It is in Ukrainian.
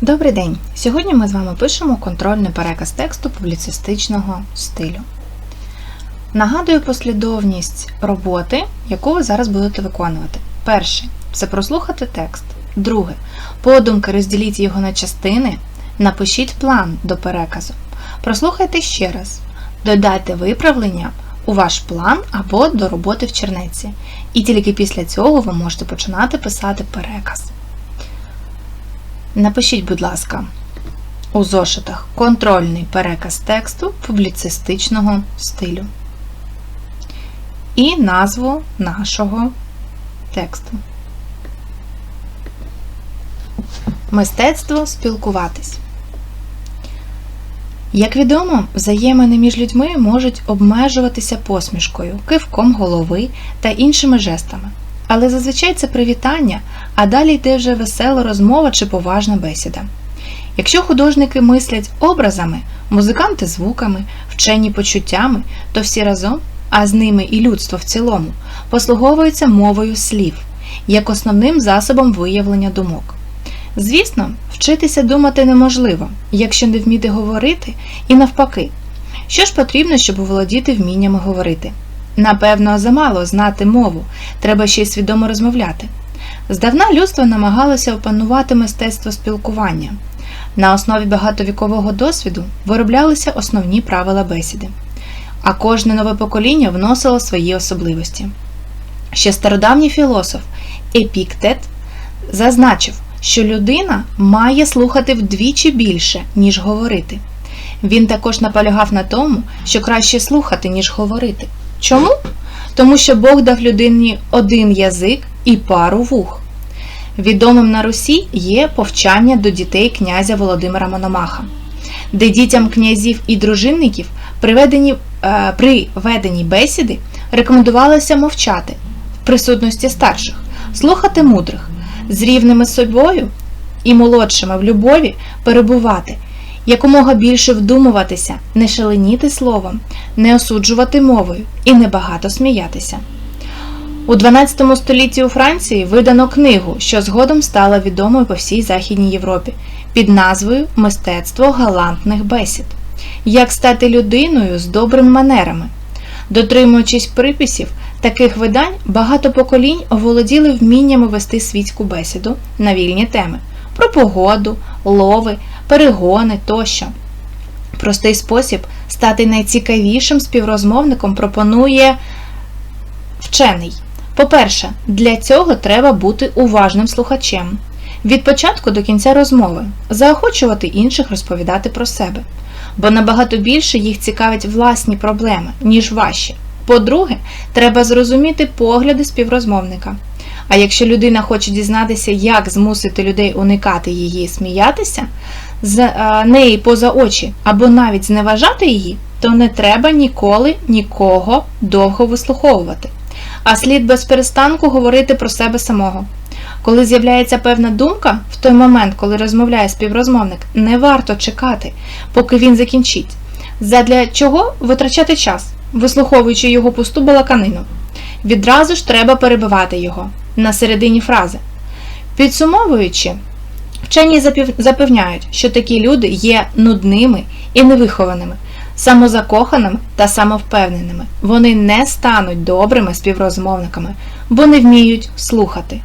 Добрий день! Сьогодні ми з вами пишемо контрольний переказ тексту публіцистичного стилю. Нагадую послідовність роботи, яку ви зараз будете виконувати. Перше це прослухати текст. Друге подумки розділіть його на частини. Напишіть план до переказу. Прослухайте ще раз. Додайте виправлення у ваш план або до роботи в чернеці. І тільки після цього ви можете починати писати переказ. Напишіть, будь ласка, у зошитах контрольний переказ тексту публіцистичного стилю і назву нашого тексту. Мистецтво спілкуватись. Як відомо, взаємини між людьми можуть обмежуватися посмішкою, кивком голови та іншими жестами. Але зазвичай це привітання, а далі йде вже весела розмова чи поважна бесіда. Якщо художники мислять образами, музиканти звуками, вчені почуттями, то всі разом, а з ними і людство в цілому, послуговуються мовою слів, як основним засобом виявлення думок. Звісно, вчитися думати неможливо, якщо не вміти говорити, і навпаки. Що ж потрібно, щоб володіти вміннями говорити? Напевно, замало знати мову, треба ще й свідомо розмовляти. Здавна людство намагалося опанувати мистецтво спілкування. На основі багатовікового досвіду вироблялися основні правила бесіди, а кожне нове покоління вносило свої особливості. Ще стародавній філософ Епіктет зазначив, що людина має слухати вдвічі більше, ніж говорити. Він також наполягав на тому, що краще слухати, ніж говорити. Чому? Тому що Бог дав людині один язик і пару вух. Відомим на Русі є повчання до дітей князя Володимира Мономаха, де дітям князів і дружинників приведені, е, при веденні бесіди рекомендувалося мовчати в присутності старших, слухати мудрих, з рівними собою і молодшими в любові перебувати, якомога більше вдумуватися, не шаленіти словом, не осуджувати мовою і небагато сміятися. У 12 столітті у Франції видано книгу, що згодом стала відомою по всій Західній Європі, під назвою Мистецтво галантних бесід. Як стати людиною з добрими манерами. Дотримуючись приписів таких видань, багато поколінь оволоділи вміннями вести світську бесіду на вільні теми про погоду, лови, перегони тощо. Простий спосіб стати найцікавішим співрозмовником пропонує вчений. По-перше, для цього треба бути уважним слухачем. Від початку до кінця розмови заохочувати інших розповідати про себе, бо набагато більше їх цікавить власні проблеми, ніж ваші. По-друге, треба зрозуміти погляди співрозмовника. А якщо людина хоче дізнатися, як змусити людей уникати її сміятися з е, неї поза очі, або навіть зневажати її, то не треба ніколи нікого довго вислуховувати. А слід без перестанку говорити про себе самого. Коли з'являється певна думка, в той момент, коли розмовляє співрозмовник, не варто чекати, поки він закінчить. Задля чого витрачати час, вислуховуючи його пусту балаканину. Відразу ж треба перебивати його на середині фрази. Підсумовуючи, вчені запевняють, що такі люди є нудними і невихованими, самозакоханими та самовпевненими. Вони не стануть добрими співрозмовниками, бо не вміють слухати.